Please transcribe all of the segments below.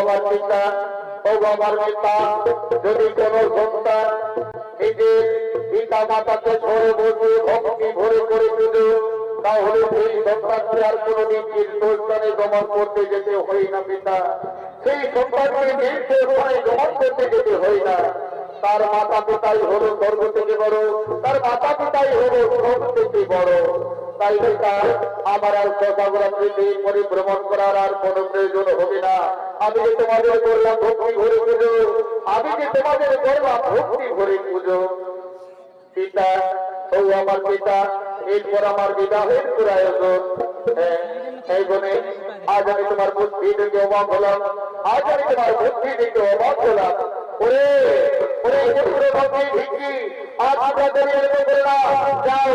আমার পিতা ও আমার পিতা, যদি কোন সন্তান নিজের পিতা মাতাকে ঝরে বসে ভক্তি ভরে করে পুজো তাহলে সেই সন্তানকে আর কোনোদিন তীর্থস্থানে গমন করতে যেতে হয় না পিতা। সেই সন্তানকে তীর্থস্থানে গমন করতে যেতে হয় না। তার মাতা পিতাই হলো স্বর্গ থেকে বড়, তার মাতা পিতাই হলো সব থেকে বড়। তাই পিতা আমার আর কথাগুলো পৃথিবী পরিভ্রমণ করার আর কোনো প্রয়োজন হবে না। আমি যে তোমাদের করলাম ভক্তি ভরে পুজো আমি যে তোমাদের করলাম ভক্তি ভরে পুজো। পিতা ও আমার পিতা এরপর আমার বিবাহের প্রয়োজন হ্যাঁ, এই বনে আজ আমি তোমার বুদ্ধি থেকে অবাক হলাম। আজ আমি তোমার বুদ্ধি থেকে অবাক হলাম। ওরে ওরে পুরো ভক্তি ভিকি আজ আমরা দেরিয়ে করে না। যাও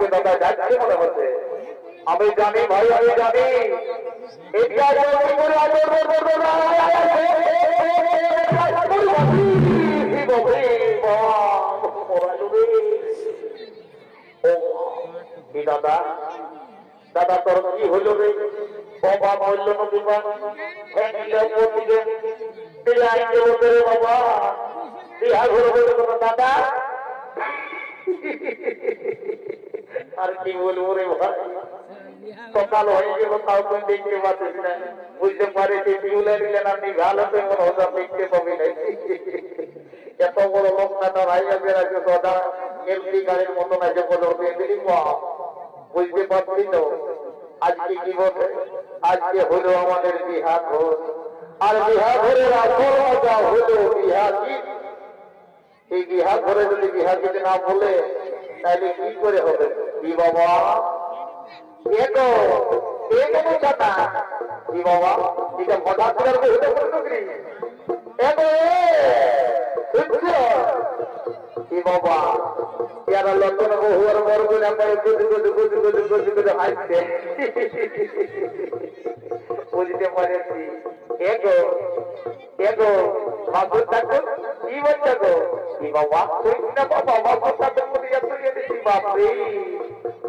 আমাকে দাদা যাচ্ছে মনে হচ্ছে। আমি জানি, ভাই, আমি জানি। দাদা দাদা, তোর কি হইল রে? বাবা বলল বাবা। দাদা? আর কি বলব রে ভাই সকাল হয়ে গেল তাও তুই দেখতে পাচ্ছিস না বুঝতে পারি যে বিউলে নিলেন আপনি ভালো তো কোনো হজা দেখতে পাবি না এত বড় লোক না তার আইয়া বেড়াচ্ছে সদা এমপি গাড়ির মতো না যে বলো দিলি বুঝতে পারছি তো আজকে কি বলবে আজকে হলো আমাদের বিহার ভোর আর বিহার ভোরের আসল হলো বিহার কি এই বিহার করে যদি বিহার যদি না বলে তাহলে কি করে হবে কি বাবা? এগো এগো চাটা কি বাবা? এটা হঠাৎ করে হতে পারতো কি এগো বুঝছ কি বাবা? ইয়ারা লন্ডনে বহুয়ার করে আমার গুজু গুজু গুজু গুজু গুজু গুজু হাসছে। বুঝতে পারেছি। এগো এগো ঠাকুর ঠাকুর কি বলছো তুই বাবা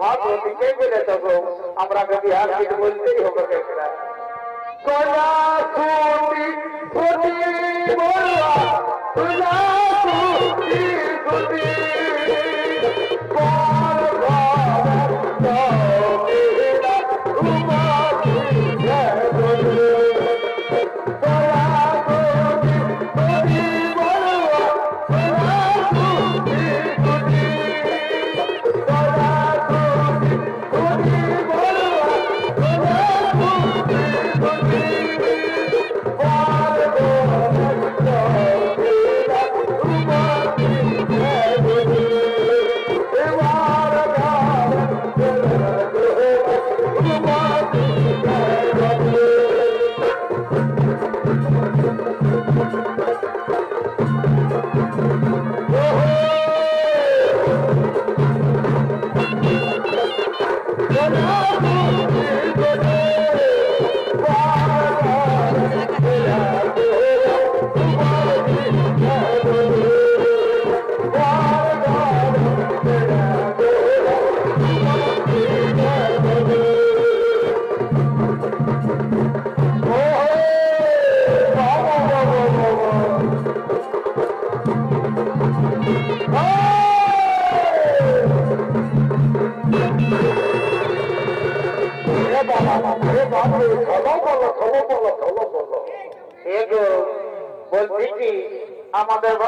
মা তো দিকে বলে তো গো আমরা বিহার ঘর বলতেই হবে সোনা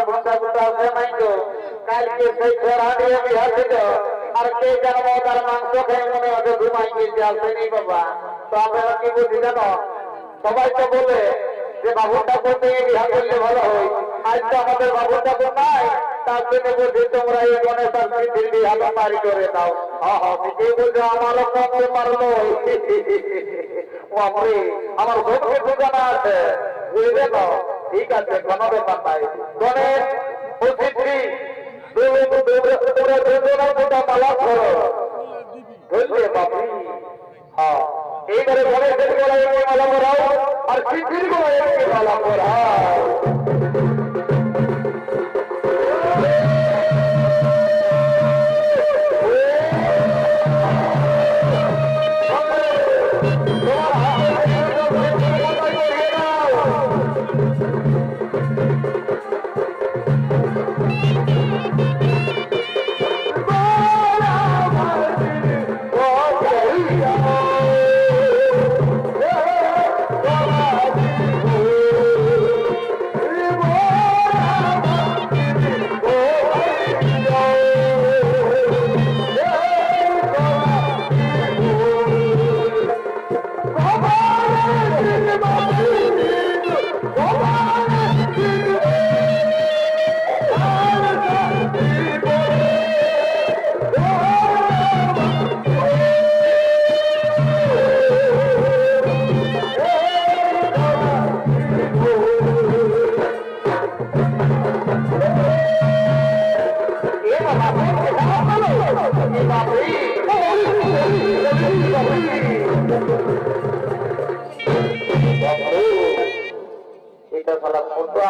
ভগবানটা গোটা আছে নাই তো কালকে সেই ঘোড়া দিয়ে বিহা ছিল আর কে জানব তার মাংস খেয়ে মনে হচ্ছে ঘুমাই গিয়েছে আসে নেই বাবা। তো সবাই তো বলে যে বাবুর ঠাকুর নিয়ে করলে ভালো হয়। আজ তো আমাদের বাবুর ঠাকুর নাই, তার জন্য বলছি তোমরা এই গণেশ পৃথিবীর বিহাটা করে দাও। হ্যাঁ বলছো আমারও কমতে পারল। আমার সব আছে। বুঝলে তো? ঠিক আছে ব্যাপার নাই গণেশ, অতিথি হ্যাঁ এইবারে গণেশের গলায় মালা করাও আর সিদ্ধির গলায় মালা করাও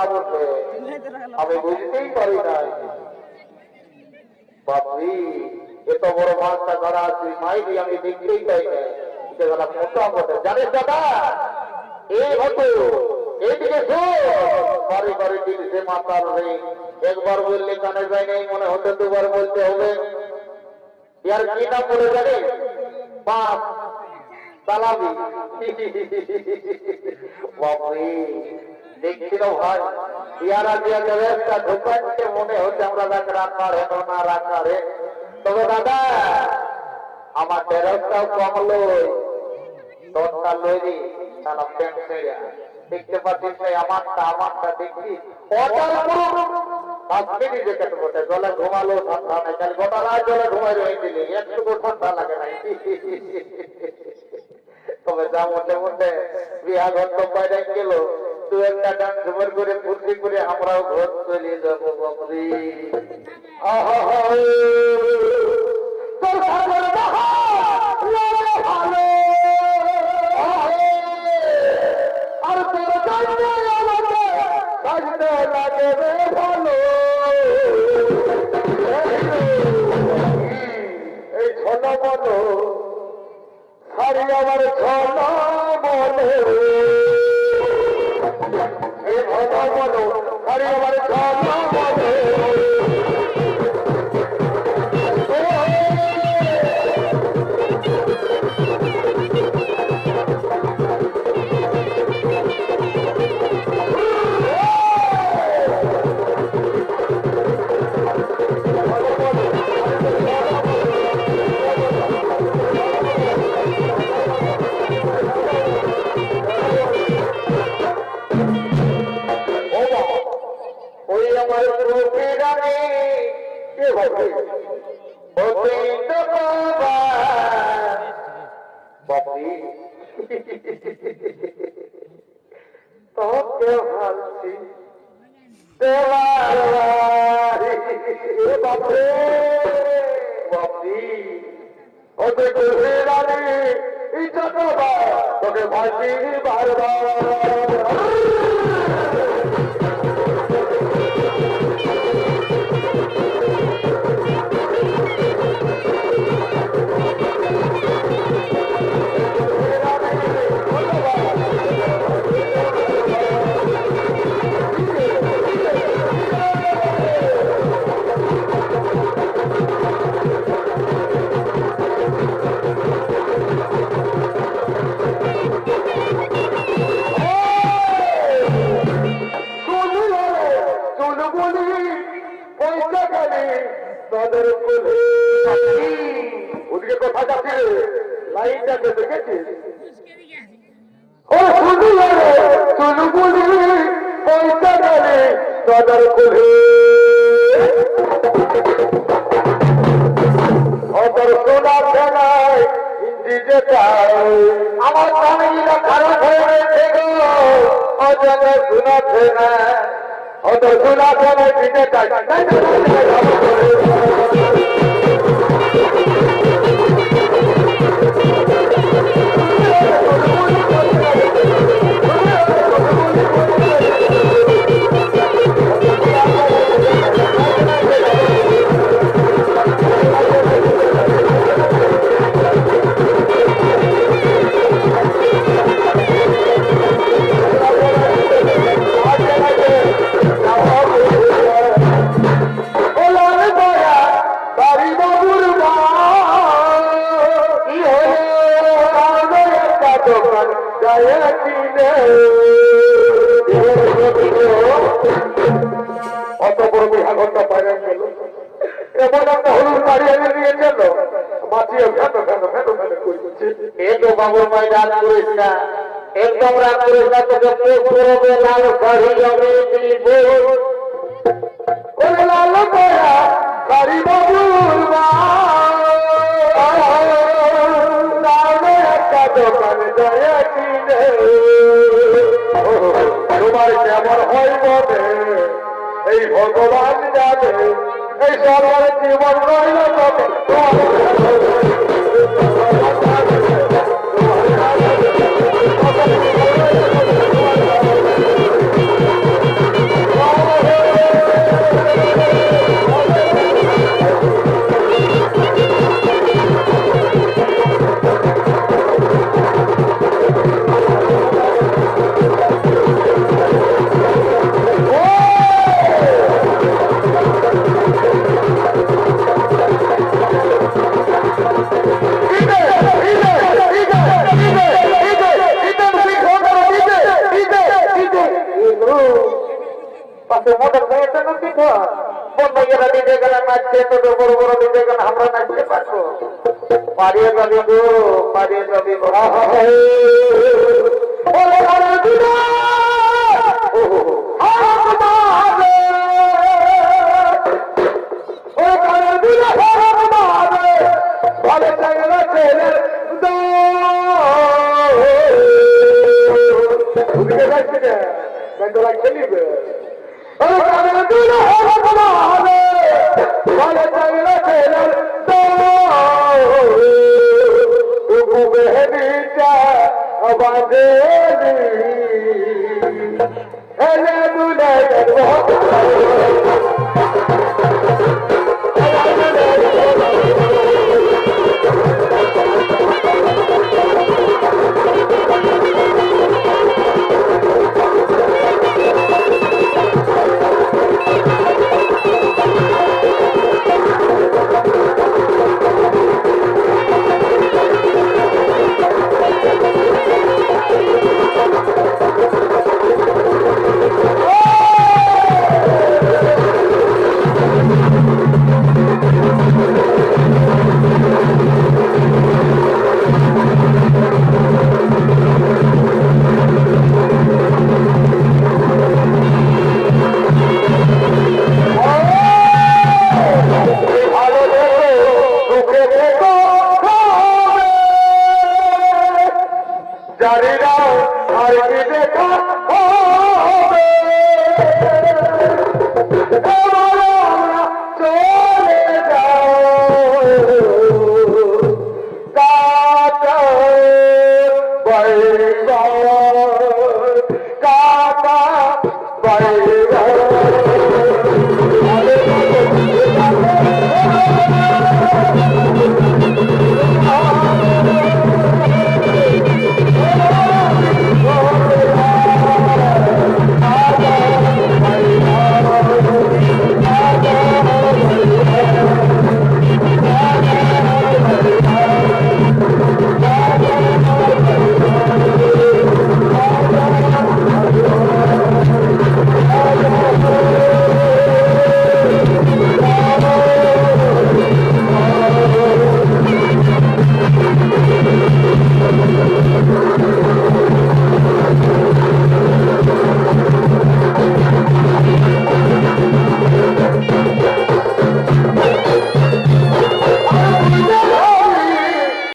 আবদ্ধে আমি বুঝতেই পারি নাই। এত বড় মাছটা ধরা আছে, মাইরি আমি দেখতেই পাই না জানিস একবার বললে কানে যায় নাই, মনে হতে দুবার বলতে হবে। ইয়ার কি নাম বলে জানি বাপরে দেখছিল ভাই ইয়ারা যে ব্যবস্থা ঢুকাচ্ছে মনে হচ্ছে আমরা তাকে রান্নার হেন না রান্নার হে তবে দাদা, আমার ঢেঁড়সটাও কমলো দশটা লইরি সারা প্যান্ট ছেড়ে দেখতে পাচ্ছিস আমারটা আমারটা দেখছি ঘুমালো ঠান্ডা নাই গোটা রাত জলে ঘুমাই রয়েছিলি গেল। দু একটা গান জোর করে ফুর্তি করে আমরাও ঘর চলে যাব বাবরি আহা Ha. শোনাচ্ছে করিস না তোকে চোখ করবে লাল শাড়ি জমে দিব ওরে লাল বাড়ি বাবুর মা। লালে একটা দোকানে যায় কিনে। তোমার কেমন হয় এই ভগবান জানে, এই সবার জীবন রইল তবে। তো বড় বড় নিজে আমরা নাচতে পারব। পারিয়ে যাবি গো পারিয়ে যাবি গো বাজে এলে দুলে